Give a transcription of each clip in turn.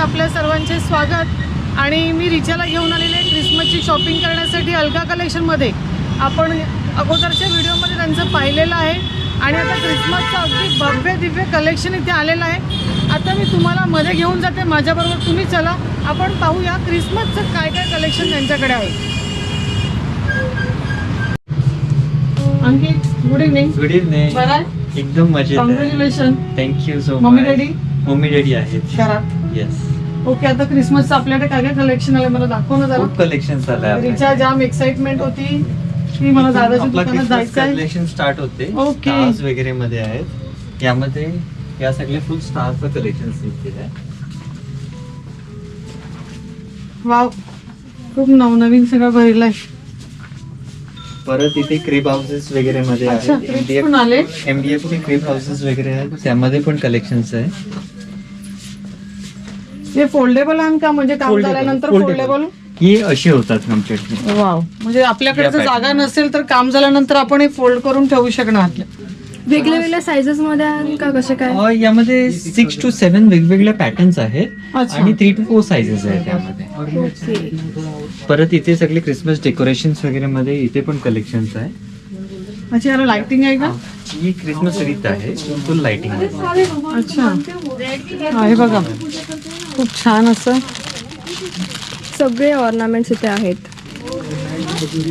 आपल्या सर्वांचे स्वागत. आणि मी रिचाला घेऊन आलेले क्रिसमसची शॉपिंग करण्यासाठी अलका कलेक्शनमध्ये. आपण अगोदरच्या व्हिडिओमध्ये त्यांचं पाहिलेलं आहे. आणि आता क्रिसमसचं अगदी भव्य दिव्य कलेक्शन इथे आलेलं आहे. आता मी तुम्हाला मध्ये घेऊन जाते. माझ्याबरोबर तुम्ही चला. आपण पाहूया क्रिसमसचं काय काय कलेक्शन त्यांच्याकडे आहे. Ankit good evening good evening बरं. एकदम मजेत आहे. Congratulation thank you so mummy daddy mummy daddy आहेत. येस ओके आता क्रिसमसचं आपल्याकडे काय काय कलेक्शन आलं मला दाखव ना जरा. खूप कलेक्शन झालंय रिचा जाम एक्साइटमेंट होती. की मला दादाच्या दुकानात जायचं आहे कलेक्शन स्टार्ट होते. Okay. स्टार्स वगैरे मध्ये आहेत. यामध्ये या सगळे फुल स्टारचं कलेक्शन आहे. वाव. खूप नवनवीन सगळं भरलं आहे परत इथे क्रिप हाऊसेस वगैरे मध्ये अच्छा आहेत. ट्रिप्स पण आले एमडीएफ चे क्रिप हाऊसेस वगैरे आहेत. त्यामध्ये पण कलेक्शन्स आहे. हे फोल्डेबल आहे का? म्हणजे काम Foldable, झाल्यानंतर foldable. फोल्डेबल ही अशी होतात आमच्याकडे वाव. म्हणजे आपल्याकडे जर. जागा नसेल तर काम झाल्यानंतर आपण हे फोल्ड करून ठेवू शकणार वेगळ्या वेगळ्या सायझेस मध्ये आहे का? कसे काय? अ, यामध्ये सिक्स टू सेवन वेगवेगळ्या पॅटर्न्स आहेत अच्छा. आणि थ्री टू फोर साइजेस आहेत त्यामध्ये परत इथे सगळे क्रिसमस डेकोरेशन वगैरे मध्ये इथे पण कलेक्शन्स आहे. अच्छा याला लाइटिंग आहे का? ही क्रिसमस रीत आहे. फुल लाइटिंग अच्छा. आहे बघा. खूप छान असं. सगळे ऑर्नामेंट्स इथे आहेत.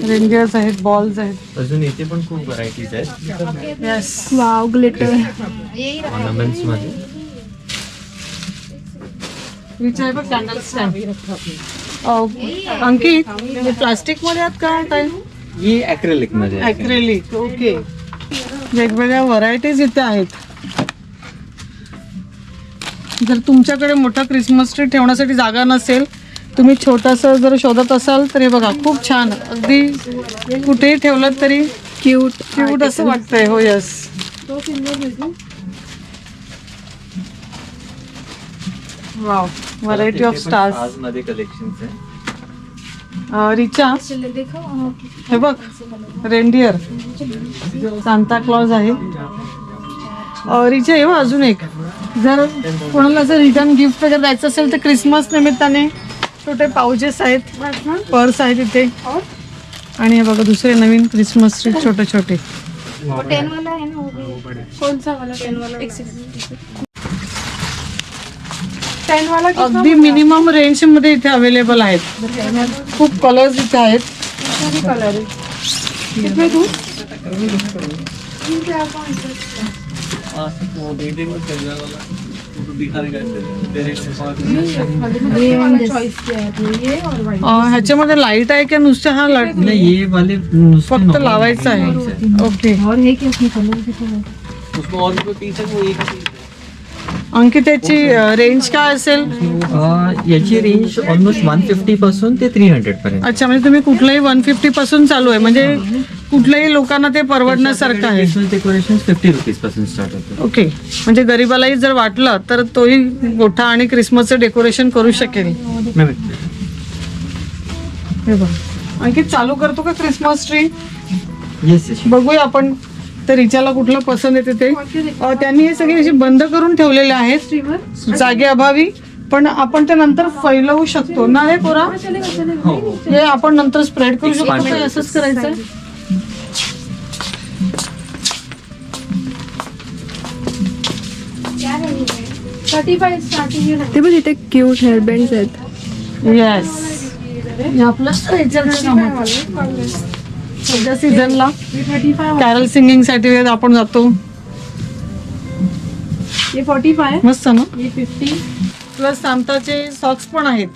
रेंजर्स आहेत बॉल्स आहेत. अजून इथे पण खूप व्हरायटीज आहेत. येस वाव ग्लिटर ऑर्नामेंट्स मध्ये. विचार बघ कॅन्डल स्टँड अंकित हे प्लास्टिक मध्ये आहेत का काय? ही अॅक्रेलिक मध्ये आहे. ऍक्रेलिक ओके वेगवेगळ्या व्हरायटीज इथे आहेत. जर तुमच्याकडे मोठा क्रिसमस ट्री ठेवण्यासाठी जागा नसेल तुम्ही छोटासा जर शोधत असाल तर हे बघा खूप छान. अगदी कुठेही ठेवलं तरी क्यूट क्यूट असं वाटतंय. हो यस वाव व्हरायटी ऑफ स्टार्समध्ये रिचा हे बघ रेंडियर सांता क्लॉज आहे. रिचा हे बघ अजून एक. जर कोणाला जर रिटर्न गिफ्ट वगैरे द्यायचं असेल तर क्रिसमस निमित्ताने छोटे पाउचेस आहेत. पर्स आहेत इथे. आणि हे बघा दुसरे नवीन क्रिसमस ट्री छोटे छोटे. अगदी मिनिमम रेंजमध्ये इथे अवेलेबल आहेत. खूप कलर्स इथे आहेत. ह्याच्यामध्ये लाइट आहे का नुसतं हा लाइट नाही ये वाले नुसते फक्त लावायचं आहे. ओके अंकित याची रेंज काय असेल? याची रेंज ऑलमोस्ट वन फिफ्टी पासून ते थ्री हंड्रेड पर्यंत. अच्छा म्हणजे तुम्ही कुठलंही वन फिफ्टी पासून चालू आहे. म्हणजे कुठल्याही लोकांना ते परवडण्यासारखं आहे. डेकोरेशन फिफ्टी रुपीजपासून स्टार्ट होतं. ओके म्हणजे गरीबालाही जर वाटलं तर तोही मोठा आणि क्रिसमसचं डेकोरेशन करू शकेल. हे बघ. अंकित चालू करतो का क्रिसमस ट्री येस येस बघूया आपण. तर रिचाला कुठलं पसंत येते ते अं, त्यांनी हे सगळे असे बंद करून ठेवलेले आहेत. जागे अभावी. पण आपण ते नंतर फैलवू शकतो. ना रे पोरा? हो हो हे आपण नंतर स्प्रेड करू शकतो. का? असंच करायचं ते पण इथे क्यूट हेअरबँड्स आहेत. येस हे. सध्या सीझनला कॅरल सिंगिंगसाठी आपण जातो. मस्त ना? प्लस सांताचे सॉक्स पण आहेत.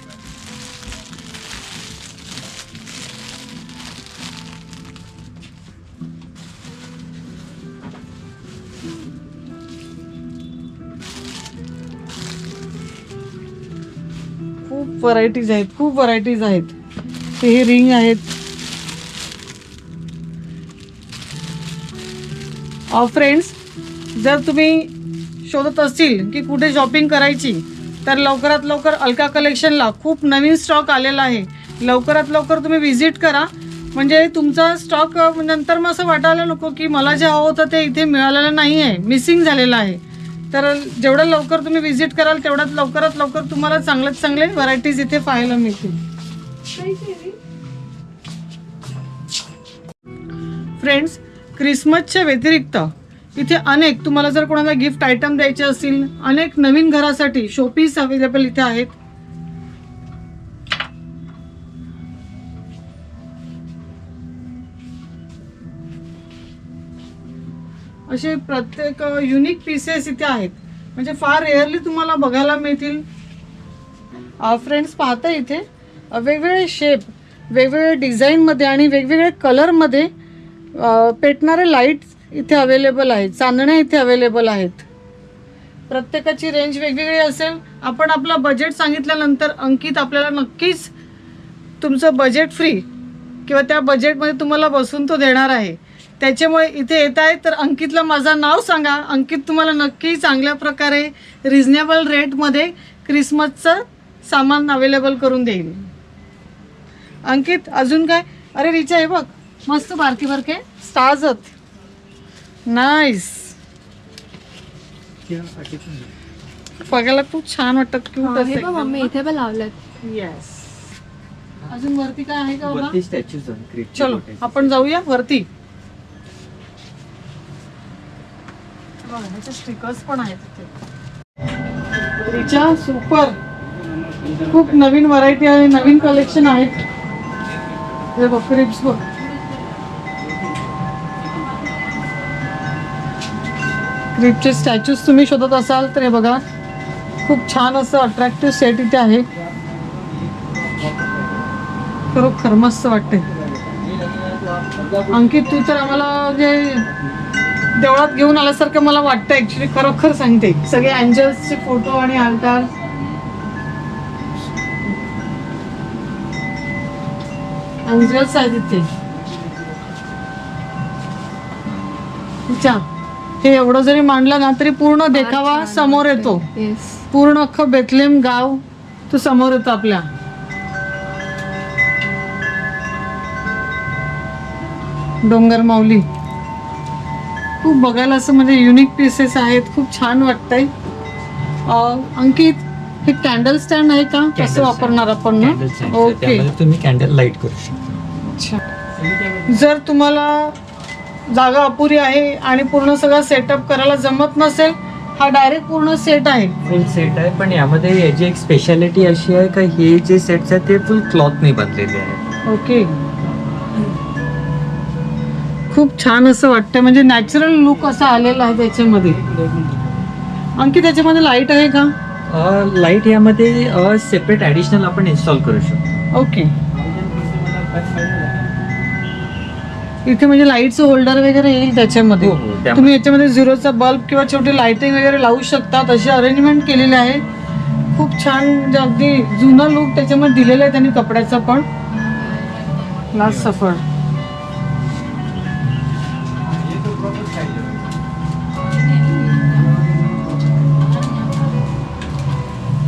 व्हरायटीज आहेत खूप व्हरायटीज आहेत. ते हे रिंग आहेत. फ्रेंड्स जर तुम्ही शोधत असतील की कुठे शॉपिंग करायची तर लवकरात लवकर अलका कलेक्शनला खूप नवीन स्टॉक आलेला आहे. लवकरात लवकर तुम्ही व्हिजिट करा. म्हणजे तुमचा स्टॉक नंतर मग असं वाटायला नको की मला जे हवं होतं ते इथे मिळालेलं नाही आहे मिसिंग झालेलं आहे. तर जेवढं लवकर तुम्ही व्हिजिट कराल तेवढ्यात लवकरात लवकर तुम्हाला चांगल्यात चांगले व्हरायटीज इथे पाहायला मिळतील. फ्रेंड्स क्रिसमसच्या व्यतिरिक्त इथे अनेक तुम्हाला जर कोणाला गिफ्ट आयटम द्यायचे असतील अनेक नवीन घरासाठी शोपीस अवेलेबल इथे आहेत. असे प्रत्येक युनिक पीसेस इथे आहेत. म्हणजे फार रेअरली तुम्हाला बघायला मिळतील. फ्रेंड्स पाहता इथे वेगवेगळे शेप वेगवेगळ्या डिझाईनमध्ये आणि वेगवेगळ्या कलरमध्ये पेटणारे लाईट्स इथे अवेलेबल आहेत. चांदण्या इथे अवेलेबल आहेत. प्रत्येकाची रेंज वेगवेगळी असेल. आपण आपलं बजेट सांगितल्यानंतर अंकित आपल्याला नक्कीच तुमचं बजेट फ्री किंवा त्या बजेटमध्ये तुम्हाला बसून तो देणार आहे. त्याच्यामुळे इथे येत आहे. तर अंकितला माझं नाव सांगा. अंकित तुम्हाला नक्की चांगल्या प्रकारे रिझनेबल रेटमध्ये क्रिसमसचं सामान अवेलेबल करून देईल. अंकित अजून काय? अरे रिचा हे बघ. मस्त बारके बारके स्टार्स नाईस बघायला खूप छान वाटतात क्यूट हे बघ मम्मी इथे पण लावलेत. येस अजून वरती काय आहे का बाबा आहेत चलो आपण जाऊया. वरती. ह्याचे स्टिकर्स पण आहेत तिथे. रिचा सुपर खूप नवीन व्हरायटी आहे नवीन कलेक्शन आहेत. हे बघ क्रिप्स बघ. क्रिपचे स्टॅच्यूज तुम्ही शोधत असाल तर हे बघा खूप छान असं अट्रॅक्टिव्ह सेट इथे आहे. खरोखर मस्त वाटते अंकित तू तर आम्हाला जे देवळात घेऊन आल्यासारखं मला वाटतं. ऍक्च्युली खरोखर सांगते. सगळे अँजल्सचे फोटो आणि आलकार अँजल्स आहेत इथे. अच्छा. हे एवढं जरी मांडलं ना तरी पूर्ण देखावा समोर येतो. पूर्ण अख्खं बेथलेम गाव तो समोर येतो आपल्या. डोंगर माऊली. खूप बघायला असं म्हणजे युनिक पीसेस आहेत. खूप छान वाटतंय. अंकित हे कॅन्डल स्टँड आहे का? कसं. वापरणार आपण ना ओके तुम्ही कॅन्डल लाइट करू शकता. अच्छा. जर तुम्हाला जागा अपुरी आहे आणि पूर्ण सगळं सेटअप करायला जमत नसेल हा डायरेक्ट पूर्ण सेट आहे. फुल सेट आहे पण यामध्ये याची एक स्पेशालिटी अशी आहे का हे जे सेट्स आहेत ते फुल क्लॉथने बनलेले आहेत. ओके खूप छान असं वाटतं. म्हणजे नॅचरल लुक असा आलेला आहे त्याच्यामध्ये. आणखी त्याच्यामध्ये लाइट आहे का? लाइट यामध्ये सेपरेट ॲडिशनल आपण इन्स्टॉल करू शकतो. ओके इथे म्हणजे लाईटचं होल्डर वगैरे येईल त्याच्यामध्ये. हो, हो. तुम्ही याच्यामध्ये झिरोचा बल्ब किंवा छोटी लाइटिंग वगैरे लावू शकता तशी अरेंजमेंट केलेली आहे. खूप छान म्हणजे अगदी जुनं लुक त्याच्यामध्ये दिलेलं आहे त्यांनी कपड्याचा पण. लास्ट सफर.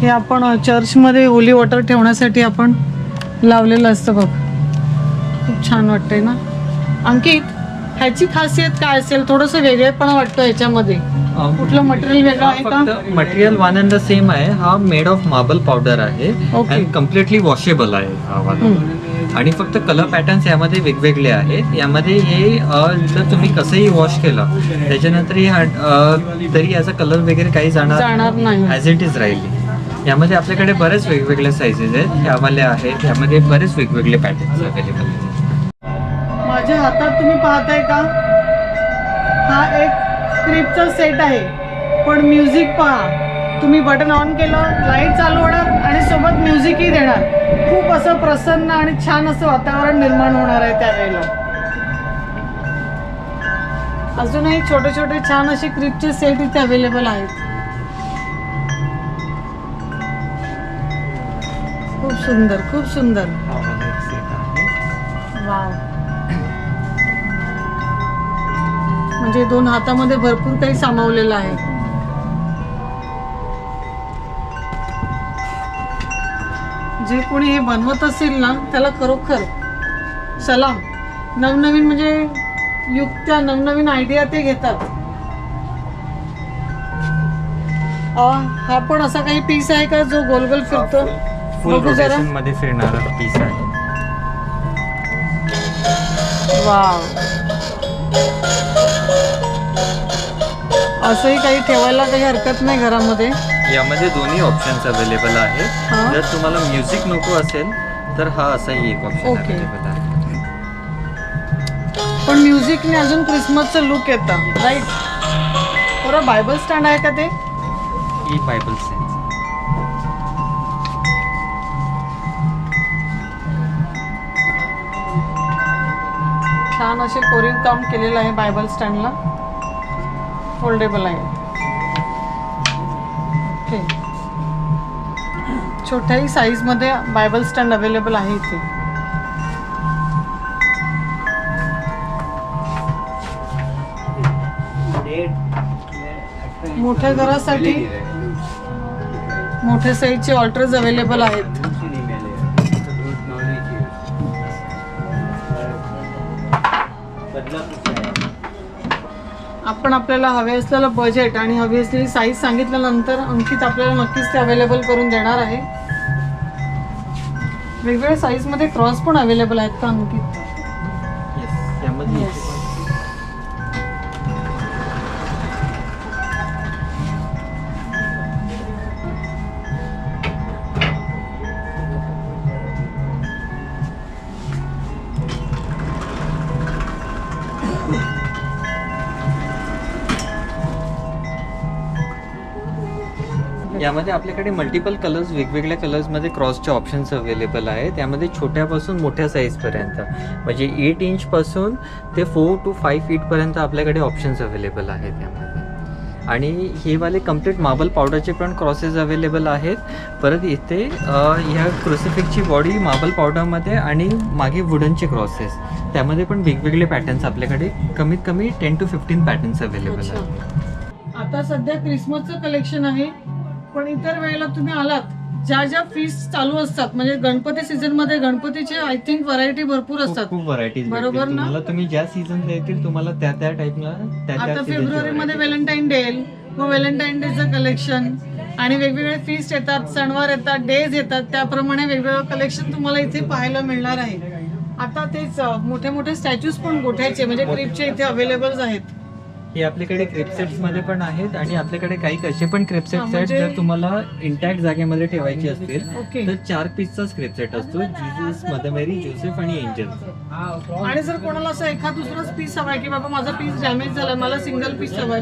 हे आपण चर्चमध्ये ओली वॉटर ठेवण्यासाठी आपण लावलेलं असतं बघ. खूप छान वाटतंय ना? अंकित ह्याची खासियत काय असेल? थोडंसं वेगळेपणा वाटतं ह्याच्यामध्ये. कुठलं मटेरियल वेगळं आहे का? Material one and the same आहे. हा मेड ऑफ मार्बल पावडर आहे. Okay. कम्प्लिटली वॉशेबल आहे हा वाला आणि फक्त कलर पॅटर्न्स यामध्ये वेगवेगळे आहेत. यामध्ये हे अ, जर तुम्ही कसंही वॉश केलं त्याच्यानंतर हे हा- अ, तरी याचा कलर वगैरे काही जाणार जाणार नाही. ॲज इट इज राहिली. यामध्ये आपल्याकडे बरेच वेगवेगळे साईजेस आहेत. ह्यामध्ये आहेत यामध्ये बरेच वेगवेगळे पॅटर्न्स अवेलेबल आहेत. माझ्या हातात तुम्ही पाहताय का? हा एक क्रिपचा सेट आहे. पण म्युझिक पहा. तुम्ही बटन ऑन केलं लाइट चालू होणार आणि सोबत म्युझिकही देणार. खूप असं प्रसन्न आणि छान असं वातावरण निर्माण होणार आहे त्यावेळेला. अजूनही छोटे छोटे छान असे क्रिपचे सेट इथे अवेलेबल आहेत. खूप सुंदर खूप सुंदर. वाव. म्हणजे दोन हातामध्ये भरपूर काही सामावलेलं आहे. जे कोणी हे बनवत असेल ना त्याला खरोखर सलाम. नवनवीन म्हणजे युक्त्या नवनवीन आयडिया ते घेतात. अ, हा पण असा काही पीस आहे का जो गोल गोल फिरतो? फुल. रोटेशनमध्ये फिरणारा पीस आहे. वाव. असंही काही ठेवायला काही हरकत नाही घरामध्ये? यामध्ये दोन्ही ऑप्शन्स अवेलेबल आहेत. जर तुम्हाला म्युझिक नको असेल तर हा असाही एक ऑप्शन ओके. अवेलेबल आहे. पण म्युझिकने अजून क्रिसमसचं लुक येतं राईट बरं बायबल स्टँड आहे का ते? ही बायबल सेन्स छान असे कोरीव काम केलेलं आहे बायबल स्टँडला. फोल्डेबल आहे. ओके. छोट्याही साईजमध्ये बायबल स्टँड अवेलेबल आहे इथे. मोठ्या घरासाठी मोठ्या साईजचे ऑल्टर्स अवेलेबल आहेत. आपण आपल्याला हवे असलेलं बजेट आणि हवी असलेली साईज सांगितल्यानंतर अंकित आपल्याला नक्कीच ते अवेलेबल करून देणार आहे. वेगवेगळ्या साईजमध्ये क्रॉस पण अवेलेबल आहेत का अंकित? यामध्ये आपल्याकडे मल्टिपल कलर्स वेगवेगळ्या कलर्समध्ये क्रॉसचे ऑप्शन्स अवेलेबल आहेत. त्यामध्ये छोट्यापासून मोठ्या साईजपर्यंत म्हणजे एट इंचपासून ते फोर टू फाईव्ह फीटपर्यंत आपल्याकडे ऑप्शन्स अवेलेबल आहेत त्यामध्ये आणि हे वाले कंप्लीट मार्बल पावडरचे पण क्रॉसेस अवेलेबल आहेत. परत इथे ह्या क्रुसिफिकची बॉडी मार्बल पावडरमध्ये आणि मागे वुडनचे क्रॉसेस त्यामध्ये पण वेगवेगळे पॅटर्न्स आपल्याकडे कमीत कमी ten to fifteen patterns available आहेत. आता सध्या क्रिसमसचं कलेक्शन आहे. पण इतर वेळेला तुम्ही आलात ज्या ज्या फीस चालू असतात म्हणजे गणपती सीझनमध्ये गणपतीचे आय थिंक व्हरायटी भरपूर असतात खूप व्हरायटीज बरोबर ना? तुम्हाला तुम्ही ज्या सीझन येतील तुम्हाला त्या त्या टाइपला आता फेब्रुवारी मध्ये. व्हॅलेंटाईन डे येईल मग व्हॅलेंटाईन डेचं कलेक्शन आणि वेगवेगळे फीस्ट येतात सणवार येतात डेज येतात त्याप्रमाणे वेगवेगळं कलेक्शन तुम्हाला इथे पाहायला मिळणार आहे आता तेच मोठे मोठे स्टॅच्यूज पण गोठ्याचे म्हणजे क्रिपचे इथे अवेलेबल आहेत हे आपल्याकडे क्रिपसेट्समध्ये पण आहेत आणि आपल्याकडे काही कसे पण क्रिपसेट्स आहेत म्हणजे- जर तुम्हाला इंटॅक्ट जागेमध्ये ठेवायची असतील तर चार पीसचा स्क्रिप्ट असतो जीजस मदर मेरी जोसेफ आणि एंजल आणि जर कोणाला असं एखाद दुसराच पीस हवाय की बाबा माझा पीस डॅमेज झाला मला सिंगल पीस हवाय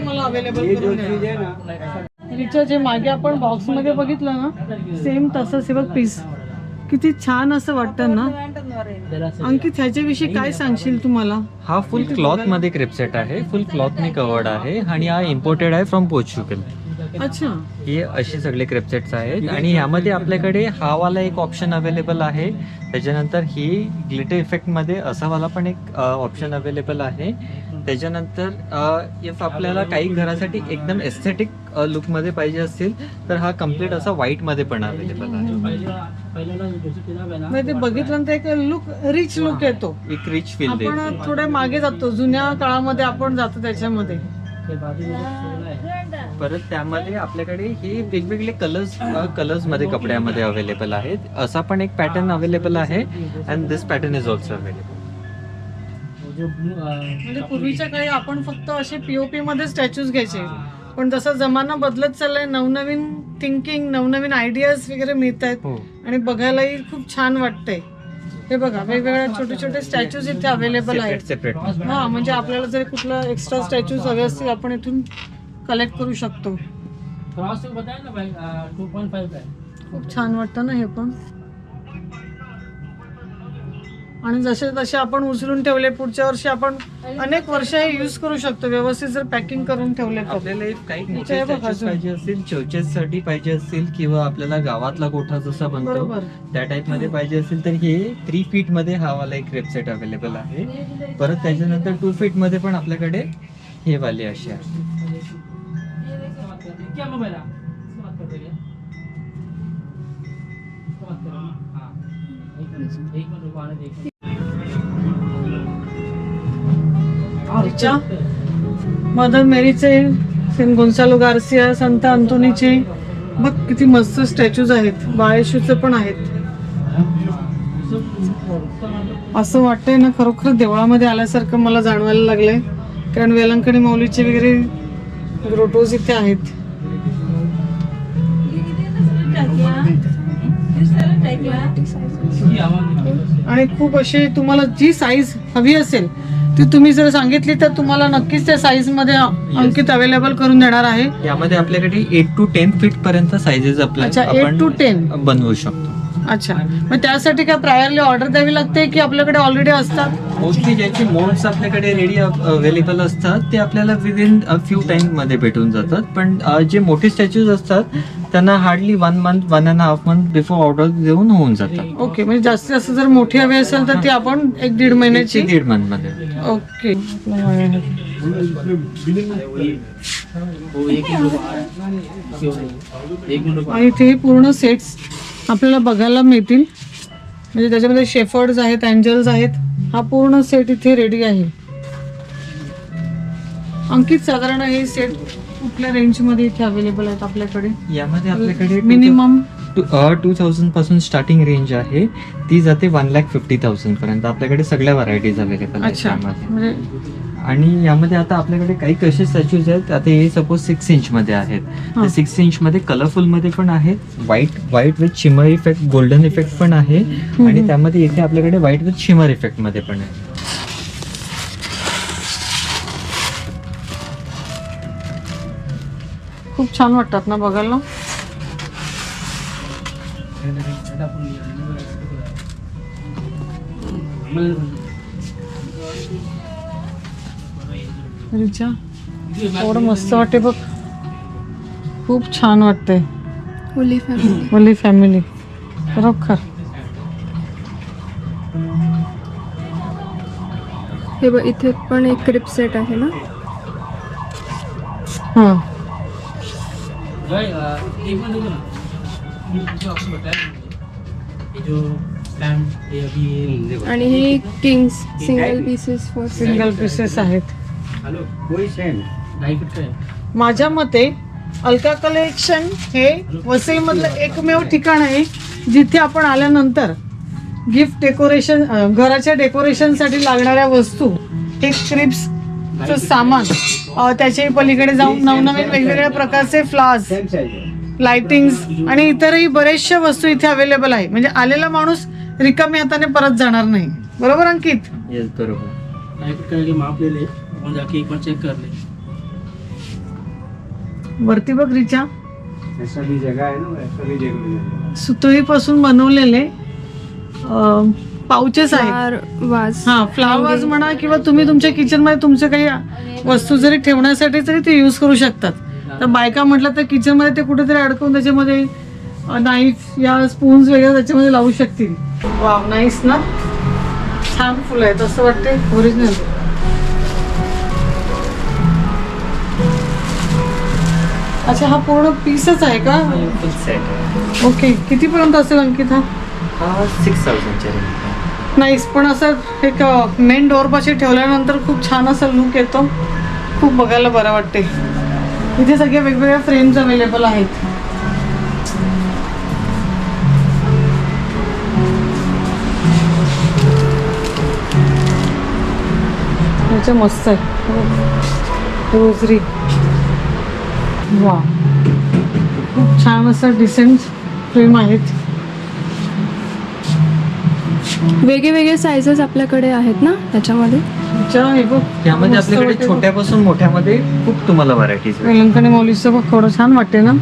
मला अवेलेबल करून जे मागे आपण बॉक्समध्ये बघितलं ना सेम तसंच हे बघ पीस किती छान असं वाटतं ना? अंकित ह्याच्याविषयी काय सांगशील तुम्हाला? हा फुल क्लॉथमध्ये क्रिपसेट आहे फुल क्लॉथने कवर्ड आहे आणि हा इम्पोर्टेड आहे फ्रॉम पोर्चुगल अच्छा. हे असे सगळे क्रिपसेट्स आहेत आणि यामध्ये आपल्याकडे हा वाला एक ऑप्शन अवेलेबल आहे. त्याच्यानंतर ही ग्लिटर इफेक्टमध्ये असा वाला पण एक ऑप्शन अवेलेबल आहे. त्याच्यानंतर इफ आपल्याला काही घरासाठी एकदम एस्थेटिक लुकमध्ये पाहिजे असतील तर हा कंप्लीट असा व्हाईटमध्ये पण अवेलेबल आहे. ते बघितल्यानंतर एक लुक रिच लुक येतो. एक रिच फील आपण थोडे मागे जातो जुन्या काळामध्ये आपण जातो त्याच्यामध्ये. परत त्यामध्ये आपल्याकडे हे वेगवेगळे कलर्स कलर्समध्ये कपड्यामध्ये अवेलेबल आहेत. असा पण एक पॅटर्न अवेलेबल आहे. And this pattern is also available म्हणजे पूर्वीच्या काळी आपण फक्त असे पीओपी मध्ये स्टॅच्यूज घ्यायचे. पण जसा जमाना बदलत चाललाय नवनवीन थिंकिंग नवनवीन आयडियाज वगैरे मिळत आहेत हो. आणि बघायलाही खूप छान वाटतंय. हे बघा वेगवेगळ्या छोटे छोटे स्टॅच्यूज इथे अवेलेबल आहेत. सेपरेट हा म्हणजे आपल्याला जर कुठलं एक्स्ट्रा स्टॅच्यूज हवे असतील आपण इथून कलेक्ट करू शकतो. क्रॉस बताया ना भाई टू पॉइंट फाइव का है खूप छान वाटतं ना हे पण. आणि जसे जसे आपण उचलून ठेवले पुढच्या वर्षी आपण अनेक वर्ष हे यूज करू शकतो. व्यवस्थित जर पॅकिंग करून ठेवले तर. आपल्याला एक काही. पाहिजे चर्चेस साठी पाहिजे असतील किंवा आपल्याला गावातला गोठा जसा बनतो बरोबर. त्या टाइपमध्ये पाहिजे असेल तर हे थ्री फीटमध्ये हा वाला एक वेबसाईट अवेलेबल आहे. परत त्याच्यानंतर टू फीटमध्ये पण आपल्याकडे हे वाले असे आहे मदर मेरीचे सेंट गोन्सालो गार्सिया संत अंतोनीचे. बघ किती मस्त स्टॅच्यूज आहेत. बाळेशूचे पण आहेत. असं वाटतंय ना खरोखर देवळामध्ये आल्यासारखं मला जाणवायला लागलंय. कारण वेलंकणी माऊलीचे वगैरे ग्रोटोज इथे आहेत. आणि खूप असे तुम्हाला जी साईज हवी असेल ती तुम्ही जर सांगितली तर तुम्हाला नक्कीच त्या साईजमध्ये अंकित अवेलेबल करून देणार आहे. यामध्ये आपल्याकडे एट टू टेन फीट पर्यंत साईजेस अच्छा, eight to ten. बनवू शकतो. अच्छा. मग त्यासाठी काय प्रायरली ऑर्डर द्यावी लागते की आपल्याकडे ऑलरेडी असतात? मोस्टली ज्याचे मोड्स आपल्याकडे रेडी अवेलेबल असतात ते आपल्याला विदिन फ्यू टाइममध्ये भेटून जातात. पण जे मोठे स्टॅच्यूज असतात त्यांना hardly one month one and half month before order देऊन होऊन जातात. ओके म्हणजे जास्तीत जास्त जर मोठी हवी असेल तर ती आपण एक दीड महिन्याची दीड मंथमध्ये. ओके आणि इथे हे पूर्ण सेट्स आपल्याला बघायला मिळतील. म्हणजे त्याच्यामध्ये शेफर्ड्स आहेत अँजल्स आहेत. हा पूर्ण सेट इथे रेडी आहे. अंकित साधारण हे सेट कुठल्या रेंजमध्ये इथे अवेलेबल आहेत आपल्याकडे? यामध्ये आपल्याकडे मिनिमम टू थाउजंडपासून स्टार्टिंग रेंज आहे. ती जाते वन लॅक फिफ्टी थाउजंड पर्यंत. आपल्याकडे सगळ्या व्हरायटीज अवेलेबल आहेत म्हणजे आणि यामध्ये आता आपल्याकडे काही कसे स्टॅच्यूज आहेत आता हे सपोज सिक्स इंच मध्ये आहेत. सिक्स इंच मध्ये कलरफुलमध्ये पण आहेत white white with shimmer effect golden effect पण आहे. आणि त्यामध्ये इथे आपल्याकडे व्हाईट विथ शिमर इफेक्टमध्ये पण आहे. खूप छान वाटतात ना बघायला. रिचा एवढं मस्त वाटते बघ. खूप छान वाटते होली फॅमिली. वली फॅमिली. खरोखर हे बघ इथे पण एक क्रिप सेट आहे ना? हां. आणि हे kings single pieces for single pieces आहेत. है माझ्या मते अलका कलेक्शन हे वसईमधलं एकमेव ठिकाण आहे जिथे आपण आल्यानंतर गिफ्ट डेकोरेशन घराच्या डेकोरेशनसाठी लागणाऱ्या वस्तू हे क्रिप्सचं सामान अं, त्याच्याही पलीकडे जाऊन नवनवीन वेगवेगळ्या प्रकारचे फ्लावर्स लाइटिंग्स आणि इतरही बरेचशा वस्तू इथे अवेलेबल आहे. म्हणजे आलेला माणूस रिकामी हाताने परत जाणार नाही. बरोबर अंकित? येस बरोबर. ढाई फीट का के माप ले ले वहाँ जाके एक बार चेक कर ले वरती बघ रिचा. है सुतळीपासून बनवलेले पाउचेस आहेत. चार वाज. हा फ्लावर्स म्हणा किंवा तुम्ही तुमच्या किचनमध्ये तुमचे काही वस्तू जरी ठेवण्यासाठी तरी ते यूज करू शकतात. तर बायका म्हटलं तर किचनमध्ये ते कुठेतरी अडकवून त्याच्यामध्ये नाईफ या स्पून्स वगैरे त्याच्यामध्ये लावू शकतील. वाव नाईस ना? छान फुलं आहेत असं वाटते ओरिजिनल अच्छा हा पूर्ण पीसच आहे का? फुल सेट आहे. ओके कितीपर्यंत असेल अंकित? हा हा सिक्स थाउजंडच्या रेंज नाहीच पण असं एक मेन डोअरपाशी ठेवल्यानंतर खूप छान असा लुक येतो. खूप बघायला बरं वाटते. इथे सगळे वेगवेगळ्या फ्रेम्स अवेलेबल आहेत. मस्त आहे. रोजरी वा खूप छान असं डिसेंट फ्रेम आहेत. वेगळे वेगळे सायझेस आपल्याकडे आहेत ना त्याच्यामध्ये? ह्याच्या हे बघ. यामध्ये मस्त आपल्याकडे. छोट्यापासून मोठ्यामध्ये खूप तुम्हाला व्हरायटीज वेलंकणी मौलीचं बघ थोडं छान वाटते ना.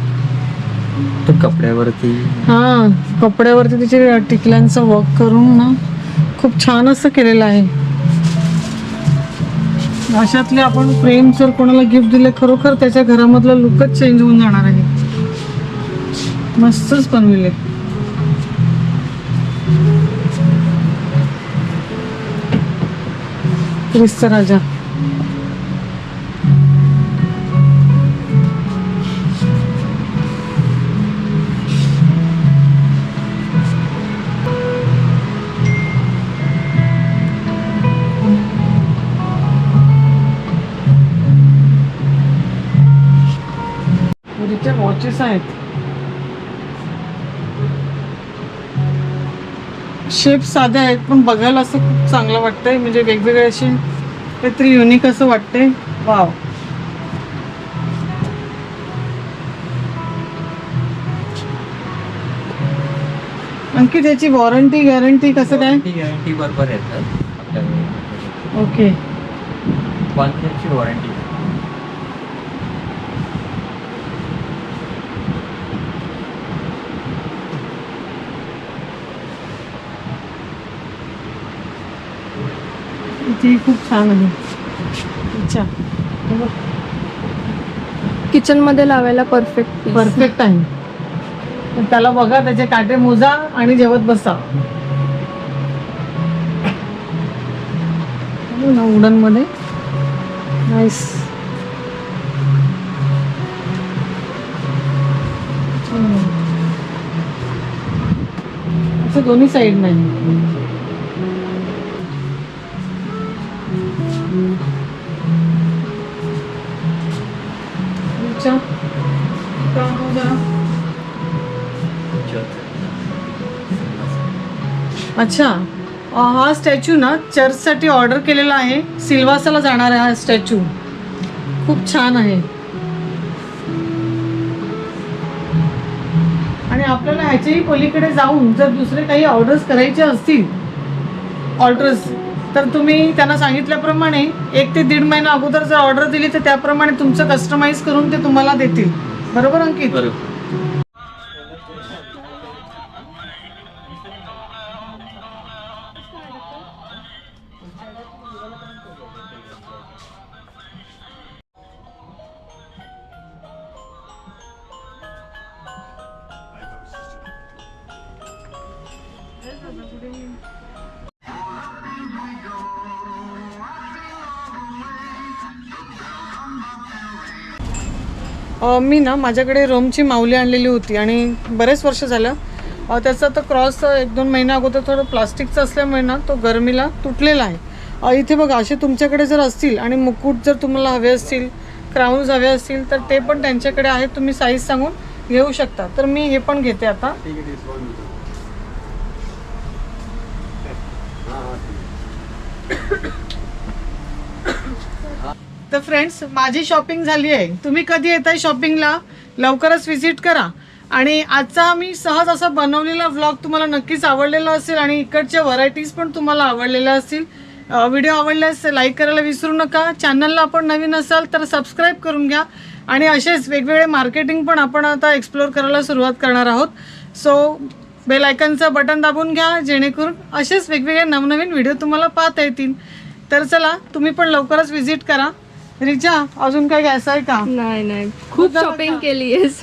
तो कपड्यावरती. हा कपड्यावरती त्याचे टिकल्यांचं वर्क करून ना खूप छान असं केलेलं आहे. अशातले आपण फ्रेम जर कोणाला गिफ्ट दिले खरोखर त्याच्या घरामधला लुकच चेंज होऊन जाणार आहे. मस्तच बनविले. 우리 쌀하자. 우리 좀 어찌 사야 돼? शेप साधे आहेत पण बघायला असं खूप चांगलं वाटतंय. म्हणजे वेगवेगळे असे काहीतरी युनिक असं वाटतंय. वाव आणखी त्याची वॉरंटी गॅरंटी कसं काय? गॅरंटी बरोबर येतात. ओके वन इयरची वॉरंटी ती खूप छान आहे. अच्छा. किचनमध्ये लावायला परफेक्ट परफेक्ट आहे. त्याला बघा त्याचे काटे मोजा आणि जेवत बसा. उडनमध्ये नाईस असं दोन्ही साईड नाही. मोजा अच्छा. अ, हा स्टॅच्यू ना चर्चसाठी ऑर्डर केलेला आहे. सिल्वासाला जाणार आहे हा स्टॅच्यू. खूप छान आहे. आणि आपल्याला ह्याच्याही पलीकडे जाऊन जर दुसरे काही ऑर्डर्स करायचे असतील ऑर्डर्स तर तुम्ही त्यांना सांगितल्याप्रमाणे एक ते दीड महिना अगोदर जर ऑर्डर दिली तर त्याप्रमाणे तुमचं कस्टमाइज करून ते तुम्हाला देतील. बरोबर अंकित? बरोबर. मी ना माझ्याकडे रोमची माऊली आणलेली होती आणि बरेच वर्ष झालं. त्याचा तर क्रॉस एक दोन महिन्या अगोदर थोडं प्लास्टिकचं असल्यामुळे ना तो गरमीला तुटलेला आहे. इथे बघा असे तुमच्याकडे जर असतील आणि मुकुट जर तुम्हाला हवे असतील क्राऊन्स हवे असतील तर ते पण त्यांच्याकडे आहेत. तुम्ही साईज सांगून घेऊ शकता. तर मी हे पण घेते आता ठीक आहे डिस्काउंट हां हां ठीक तर फ्रेंड्स माझी शॉपिंग झाली आहे. तुम्ही कधी येताय शॉपिंगला लवकरच व्हिजिट करा. आणि आजचा मी सहज असा बनवलेला व्लॉग तुम्हाला नक्कीच आवडलेला असेल आणि इकडच्या व्हरायटीज पण तुम्हाला आवडलेल्या असतील. व्हिडिओ आवडल्यास लाईक करायला विसरू नका. चॅनलला आपण नवीन असाल तर सबस्क्राईब करून घ्या. आणि असेच वेगवेगळे मार्केटिंग पण आपण आता एक्सप्लोअर करायला सुरुवात करणार आहोत. सो बेल आयकनचं बटन दाबून घ्या जेणेकरून असेच वेगवेगळे नवनवीन व्हिडिओ तुम्हाला पाहता येतील. तर चला तुम्ही पण लवकरच व्हिजिट करा. रिचा अजून काय घ्यायचं आहे का? नाही नाही. खूप शॉपिंग का? केली आहेस